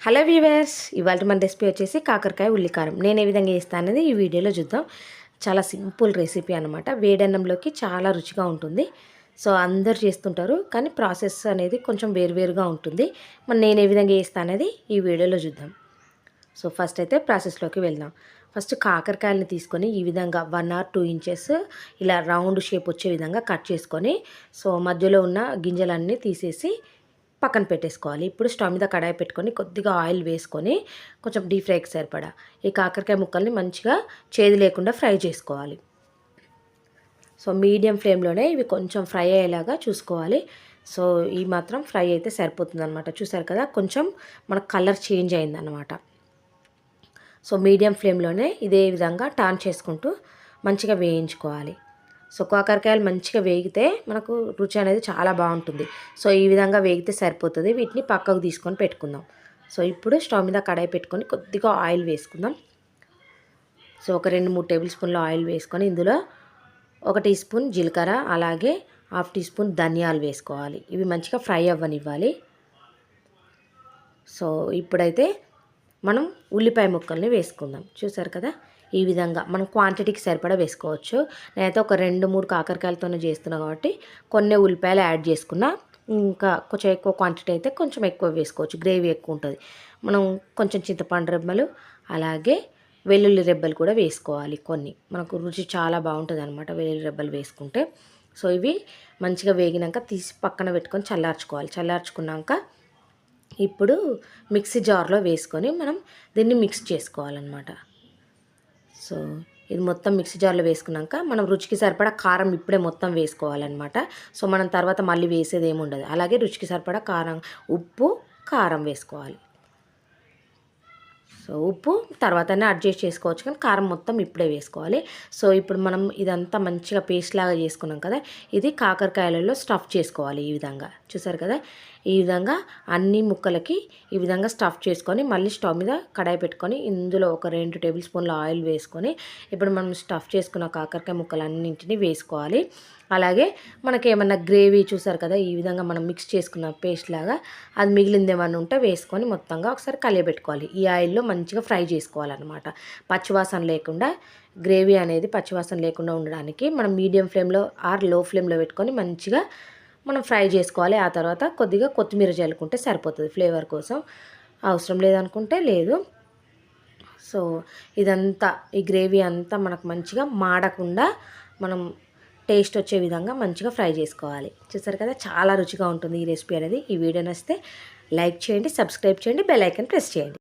Hello viewers ఇవాళ మన recipe వచ్చేసి కాకరకాయ ఉల్లికారం. నేను ఏ విధంగా చేస్తాను అనేది ఈ వీడియోలో చూద్దాం. చాలా సింపుల్ రెసిపీ అనమాట వేడన్నంలోకి చాలా రుచిగా ఉంటుంది. సో అందరు చేస్తుంటారు కానీ ప్రాసెస్ అనేది కొంచెం వేరువేరుగా ఉంటుంది. మరి నేను ఏ విధంగా చేస్తాను అనేది ఈ వీడియోలో చూద్దాం. సో ఫస్ట్ అయితే ప్రాసెస్లోకి వెళ్దాం. ఫస్ట్ కాకరకాయలని తీసుకొని ఈ విధంగా వన్ ఆర్ టూ ఇంచెస్ ఇలా రౌండ్ షేప్ వచ్చే విధంగా కట్ చేసుకొని సో మధ్యలో ఉన్న గింజలన్నీ తీసేసి పక్కన పెట్టేసుకోవాలి. ఇప్పుడు స్టవ్ మీద కడాయి పెట్టుకొని కొద్దిగా ఆయిల్ వేసుకొని కొంచెం డీప్ ఫ్రైకి సరిపడా ఈ కాకరకాయ ముక్కల్ని మంచిగా చేదు లేకుండా ఫ్రై చేసుకోవాలి. సో మీడియం ఫ్లేమ్లోనే ఇవి కొంచెం ఫ్రై అయ్యేలాగా చూసుకోవాలి. సో ఈ మాత్రం ఫ్రై అయితే సరిపోతుంది అనమాట చూసారు కదా కొంచెం మన కలర్ చేంజ్ అయిందనమాట సో మీడియం ఫ్లేమ్లోనే ఇదే విధంగా టర్న్ చేసుకుంటూ మంచిగా వేయించుకోవాలి. సో కాకరకాయలు మంచిగా వేగితే మనకు రుచి అనేది చాలా బాగుంటుంది. సో ఈ విధంగా వేగితే సరిపోతుంది. వీటిని పక్కకు తీసుకొని పెట్టుకుందాం. సో ఇప్పుడు స్టవ్ మీద కడాయి పెట్టుకొని కొద్దిగా ఆయిల్ వేసుకుందాం. సో ఒక రెండు మూడు టేబుల్ స్పూన్ల ఆయిల్ వేసుకొని ఇందులో ఒక టీ స్పూన్ జీలకర్ర అలాగే హాఫ్ టీ స్పూన్ ధనియాలు వేసుకోవాలి. ఇవి మంచిగా ఫ్రై అవ్వనివ్వాలి. సో ఇప్పుడైతే మనం ఉల్లిపాయ ముక్కల్ని వేసుకుందాం. చూసారు కదా? ఈ విధంగా మనం క్వాంటిటీకి సరిపడా వేసుకోవచ్చు. నేనైతే ఒక రెండు మూడు కాకరకాయలతోనే చేస్తున్నా కాబట్టి కొన్ని ఉల్లిపాయలు యాడ్ చేసుకున్నా ఇంకా కొంచెం ఎక్కువ క్వాంటిటీ అయితే కొంచెం ఎక్కువ వేసుకోవచ్చు. గ్రేవీ ఎక్కువ ఉంటుంది. మనం కొంచెం చింతపండు రెబ్బలు అలాగే వెల్లుల్లి రెబ్బలు కూడా వేసుకోవాలి కొన్ని. మనకు రుచి చాలా బాగుంటుంది అనమాట వెల్లుల్లి రెబ్బలు వేసుకుంటే. సో ఇవి మంచిగా వేగినాక తీసి పక్కన పెట్టుకొని చల్లార్చుకోవాలి. చల్లార్చుకున్నాక ఇప్పుడు మిక్సీ జార్లో వేసుకొని మనం దీన్ని మిక్స్ చేసుకోవాలన్నమాట. సో ఇది మొత్తం మిక్సీ జార్లో వేసుకున్నాక మనం రుచికి సరిపడా కారం ఇప్పుడే మొత్తం వేసుకోవాలన్నమాట. సో మనం తర్వాత మళ్ళీ వేసేది ఏమి ఉండదు అలాగే రుచికి సరిపడా కారం ఉప్పు కారం వేసుకోవాలి. సో ఉప్పు తర్వాతనే అడ్జస్ట్ చేసుకోవచ్చు కానీ కారం మొత్తం ఇప్పుడే వేసుకోవాలి. సో ఇప్పుడు మనం ఇదంతా మంచిగా పేస్ట్ లాగా చేసుకున్నాం కదా ఇది కాకరకాయలలో స్టఫ్ చేసుకోవాలి ఈ విధంగా. చూసారు కదా? ఈ విధంగా అన్ని ముక్కలకి ఈ విధంగా స్టఫ్ చేసుకొని మళ్ళీ స్టవ్ మీద కడాయి పెట్టుకొని ఇందులో ఒక రెండు టేబుల్ స్పూన్ల ఆయిల్ వేసుకొని ఇప్పుడు మనం స్టఫ్ చేసుకున్న కాకరకాయ ముక్కలన్నింటినీ వేసుకోవాలి. అలాగే మనకి ఏమన్నా గ్రేవీ చూసారు కదా? ఈ విధంగా మనం మిక్స్ చేసుకున్న పేస్ట్ లాగా అది మిగిలింది ఏమన్నా ఉంటే వేసుకొని మొత్తంగా ఒకసారి కలియబెట్టుకోవాలి. ఈ ఆయిల్లో మంచిగా ఫ్రై చేసుకోవాలన్నమాట. పచ్చివాసన లేకుండా గ్రేవీ అనేది పచ్చివాసన లేకుండా ఉండడానికి మనం మీడియం ఫ్లేమ్లో ఆర్లో ఫ్లేమ్లో పెట్టుకొని మంచిగా మనం ఫ్రై చేసుకోవాలి. ఆ తర్వాత కొద్దిగా కొత్తిమీర చల్లుకుంటే సరిపోతుంది. ఫ్లేవర్ కోసం అవసరం లేదనుకుంటే లేదు. సో ఇదంతా ఈ గ్రేవీ అంతా మనకు మంచిగా మాడకుండా మనం టేస్ట్ వచ్చే విధంగా మంచిగా ఫ్రై చేసుకోవాలి. చూసారు కదా చాలా రుచిగా ఉంటుంది ఈ రెసిపీ అనేది. ఈ వీడియో నచ్చితే లైక్ చేయండి సబ్స్క్రైబ్ చేయండి బెల్ ఐకన్ ప్రెస్ చేయండి.